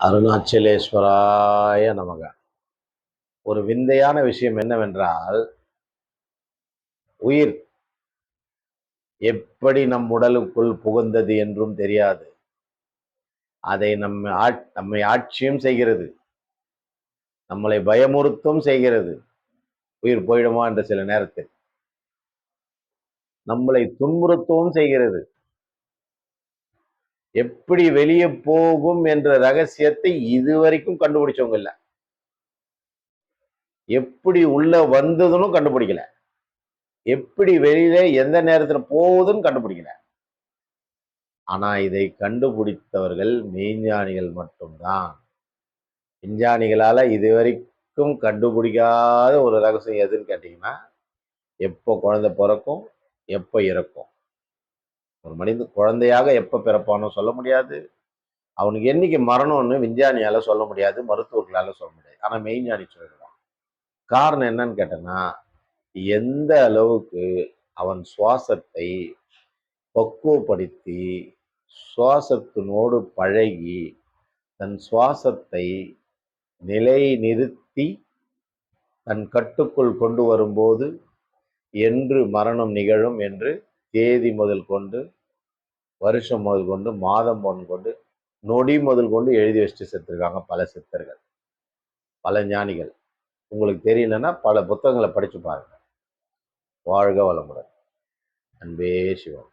அருணாச்சலேஸ்வராய நமக. ஒரு விந்தையான விஷயம் என்னவென்றால் உயிர் எப்படி நம் உடலுக்குள் புகுந்தது என்றும் தெரியாது. அதை நம்ம நம்மை ஆட்சியும் செய்கிறது. நம்மளை பயமுறுத்தும் செய்கிறது. உயிர் போயிடுமா? என்ற சில நேரத்தில். நம்மளை துன்புறுத்தவும் செய்கிறது. எப்படி வெளியே போகும் என்ற ரகசியத்தை இதுவரைக்கும் கண்டுபிடிச்சவங்க இல்லை. எப்படி உள்ள வந்ததுன்னு கண்டுபிடிக்கல. எப்படி வெளியில எந்த நேரத்துல போகுதுன்னு கண்டுபிடிக்கல. ஆனா இதை கண்டுபிடித்தவர்கள் மெய்ஞானிகள் மட்டும்தான். விஞ்ஞானிகளால இதுவரைக்கும் கண்டுபிடிக்காத ஒரு ரகசியம் எதுன்னு கேட்டீங்கன்னா எப்போ குழந்தை பிறக்கும் எப்போ இறக்கும். ஒரு மனித குழந்தையாக எப்போ பிறப்பானோ சொல்ல முடியாது. அவனுக்கு என்னைக்கு மரணம்னு விஞ்ஞானியால் சொல்ல முடியாது மருத்துவர்களால் சொல்ல முடியாது. ஆனால் மெய்ஞானி சொல்லிடுவான். காரணம் என்னன்னு கேட்டேன்னா எந்த அளவுக்கு அவன் சுவாசத்தை பக்குவப்படுத்தி சுவாசத்தினோடு பழகி தன் சுவாசத்தை நிலை நிறுத்தி தன் கட்டுக்குள் கொண்டு வரும்போது என்று மரணம் நிகழும் என்று தேதி முதல் கொண்டு வருஷம் முதல் கொண்டு மாதம் முதல் கொண்டு நொடி முதல் கொண்டு எழுதி வச்சுட்டு செத்துருக்காங்க பல சித்தர்கள் பல ஞானிகள். உங்களுக்கு தெரியலன்னா பல புத்தகங்களை படித்து பாருங்கள் வாழ்க வளமுடன். அன்பே சிவம்